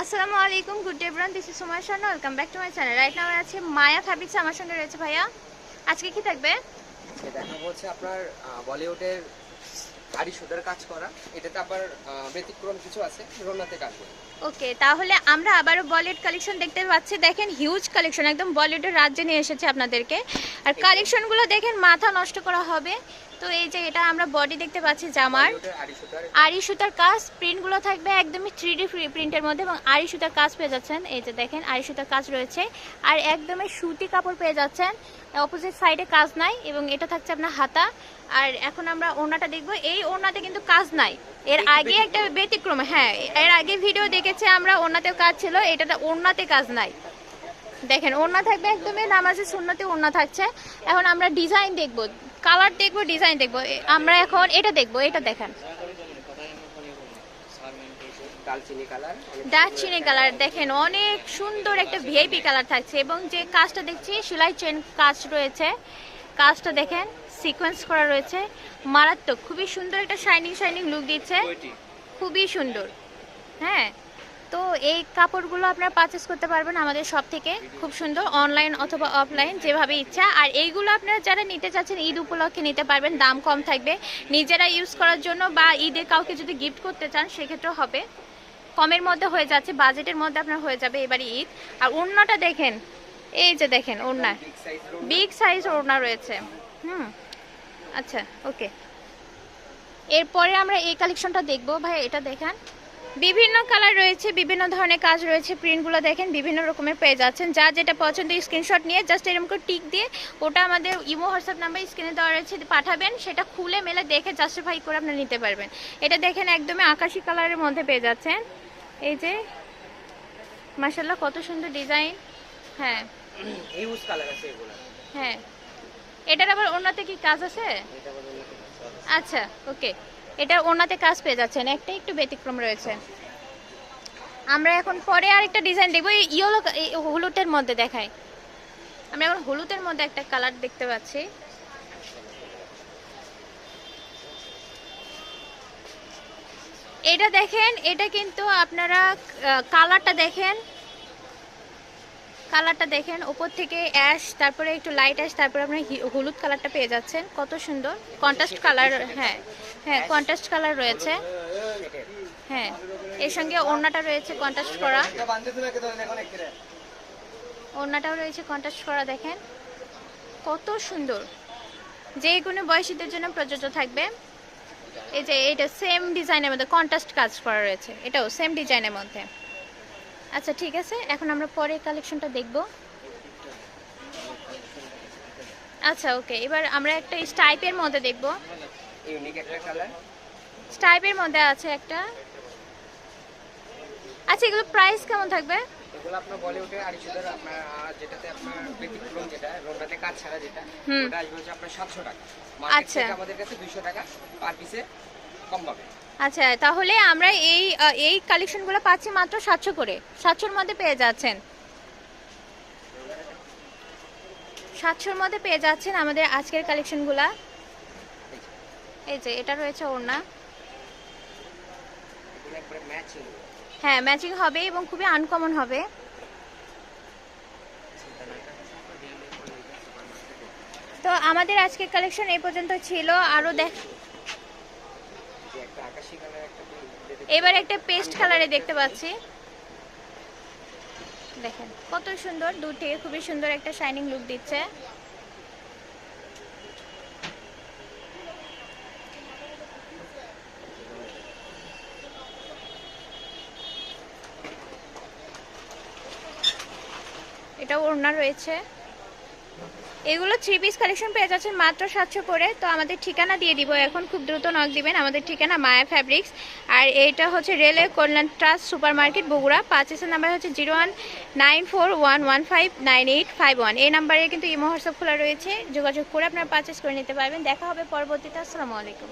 আসসালামু আলাইকুম good day bran this is Sumar Shan welcome back to my channel right now আছে Maya fabrics আমার সঙ্গে রয়েছে ভাইয়া। আজকে কি থাকবে? দেখাবো হচ্ছে আপনার বলিউডের আড়ি সুতার কাজ করা এটাতে আবার ব্যতিক্রম কিছু আছে? রোনাতে কাজ করা। ওকে তাহলে আমরা আবারও বলিউড কালেকশন দেখতে পাচ্ছি। দেখেন হিউজ কালেকশন একদম বলিউডের রাজ্যে নিয়ে এসেছে আপনাদেরকে। আর কালেকশনগুলো দেখেন মাথা নষ্ট করা হবে। তো এই যে এটা আমরা বডি দেখতে পাচ্ছি জামার। আড়ি সুতার। আড়ি সুতার কাজ প্রিন্টগুলো থাকবে একদমই থ্রি ডি প্রিন্টের মধ্যে এবং আড়ি সুতার কাজ পেয়ে যাচ্ছেন। এই যে দেখেন আড়ি সুতার কাজ রয়েছে। আর একদমই সুতি কাপড় পেয়ে যাচ্ছেন। অপোজিট সাইডে কাজ নাই এবং এটা থাকছে আপনার হাতা। আর এখন আমরা ওড়নাটা দেখব। এই ওড়নাতে কিন্তু কাজ নাই। এর আগে একটা ব্যতিক্রম হ্যাঁ এর আগে ভিডিও দেখেছি আমরা ওড়নাতেও কাজ ছিল এটাতে ওড়নাতে কাজ নাই। দেখেন ওড়না থাকবে একদমই নামাজের শূন্যতে ওড়না থাকছে। এখন আমরা ডিজাইন দেখব কালার দেখব ডিজাইন দেখব। আমরা এখন এটা দেখব এটা দেখেন। দারচিনি কালার দেখেন অনেক সুন্দর একটা ভিআইপি কালার থাকছে এবং যে কাজটা দেখছি সেলাই চেন কাজ রয়েছে। কাজটা দেখেন সিকোয়েন্স করা রয়েছে। মারাত্মক খুবই সুন্দর একটা শাইনিং শাইনিং লুক দিচ্ছে। খুবই সুন্দর। হ্যাঁ তো এই কাপড়গুলো আপনারা পারচেস করতে পারবেন আমাদের সব থেকে। খুব সুন্দর অনলাইন অথবা অফলাইন যেভাবে ইচ্ছা। আর এইগুলো আপনারা যারা নিতে চাচ্ছেন ঈদ উপলক্ষে নিতে পারবেন দাম কম থাকবে। নিজেরা ইউজ করার জন্য বা ঈদে কাউকে যদি গিফট করতে চান সেক্ষেত্রেও হবে। কমের মধ্যে হয়ে যাচ্ছে, বাজেটের মধ্যে আপনার হয়ে যাবে এবারে ঈদ। আর ওড়নাটা দেখেন, এই যে দেখেন ওড়না। বিগ সাইজ ওড়না রয়েছে। হুম আচ্ছা ওকে। এরপরে আমরা এই কালেকশনটা দেখব। ভাই, এটা দেখান। বিভিন্ন কালার রয়েছে বিভিন্ন ধরনের কাজ রয়েছে প্রিন্টগুলো দেখেন বিভিন্ন রকমের পেয়ে যাচ্ছেন। যা যেটা পছন্দ স্ক্রিনশট নিয়ে জাস্ট এরকম করে টিক দিয়ে ওটা আমাদের ইমো হোয়াটসঅ্যাপ নাম্বার স্ক্রিনে দেওয়া রয়েছে পাঠাবেন। সেটা খুলে মেলে দেখে জাস্টিফাই করে আপনারা নিতে পারবেন। এটা দেখেন একদমই আকাশি কালারের মধ্যে পেয়ে যাচ্ছেন। এই যে মাসাল্লাহ কত সুন্দর ডিজাইন হ্যাঁ। হিউজ কালার আছে এগুলো। হ্যাঁ। এটার আবার ওনাতে কি কাজ আছে। আচ্ছা ওকে এটার ওনাতে কাজ পেয়ে যাচ্ছেন। একটা একটু ব্যতিক্রম রয়েছে। আমরা এখন পরে আরেকটা ডিজাইন দেখব। ইয়েলো হলুদের মধ্যে দেখাই। আমরা এখন হলুদের মধ্যে একটা কালার দেখতে পাচ্ছি। এটা দেখেন, এটা কিন্তু আপনারা কালারটা দেখেন। কালারটা দেখেন ওপর থেকে অ্যাশ, তারপরে একটু লাইট অ্যাশ তারপরে আপনার হলুদ কালারটা পেয়ে যাচ্ছেন। কত সুন্দর। কন্ট্রাস্ট কালার হ্যাঁ হ্যাঁ কন্ট্রাস্ট কালার রয়েছে। হ্যাঁ এর সঙ্গে ওড়নাটা রয়েছে কন্ট্রাস্ট করা। ওড়নাটাও রয়েছে কন্ট্রাস্ট করা, দেখেন। কত সুন্দর। যে কোনো বয়সীদের জন্য প্রযোজ্য থাকবে। এই যে এটা সেম ডিজাইনের মধ্যে কন্ট্রাস্ট কাজ করা রয়েছে। এটাও সেম ডিজাইনের মধ্যে। আচ্ছা ঠিক আছে। এখন আমরা পরে কালেকশনটা দেখব। আচ্ছা ওকে এবার আমরা একটা স্টাইপের মধ্যে দেখব। ইউনিক একটা কালার স্টাইপের মধ্যে আছে একটা। আচ্ছা এগুলো প্রাইস কেমন থাকবে? এগুলো আপনার সুতার আপনার যেটাতে আপনার ব্যতিক্রম যেটা রোনাতে কাজ ছাড়া যেটা। ওটা আসবে হচ্ছে আপনার সাতশো টাকা। আচ্ছা। আমাদের কাছে দুইশো টাকা পার পিসে কম পাবে। আচ্ছা তাহলে আমরা এই এই কালেকশনগুলো পাচ্ছি মাত্র সাতশো করে। সাতশোর মধ্যে পেয়ে যাচ্ছেন। সাতশোর মধ্যে পেয়ে যাচ্ছেন আমাদের আজকের কালেকশনগুলা এই যে, এটা রয়েছে ওড়না। হ্যাঁ ম্যাচিং হবে এবং খুবই আনকমন হবে। তো আমাদের আজকের কালেকশন এই পর্যন্ত ছিল। আরও দেখ যে একটা আকাশি কালার একটা যেটা এবার একটা পেস্ট কালারে দেখতে পাচ্ছি। দেখেন, কত সুন্দর দূর থেকে খুবই সুন্দর একটা শাইনিং লুক দিচ্ছে। এটা ওড়না রয়েছে। এগুলো থ্রি পিস কালেকশন পেয়ে যাচ্ছেন মাত্র সাতশো করে। তো আমাদের ঠিকানা দিয়ে দিব। এখন খুব দ্রুত নক দিবেন। আমাদের ঠিকানা মায়া ফ্যাব্রিক্স আর এটা হচ্ছে railway Kalyan trust super market Bogura পাঁচেসের number হচ্ছে zero one nine four one one five nine eight five one এই নাম্বারে কিন্তু ইমো হোয়াটসঅ্যাপ খোলা রয়েছে। যোগাযোগ করে আপনারা পারচেস করে নিতে পারবেন। দেখা হবে পরবর্তীতে। আসসালামু আলাইকুম।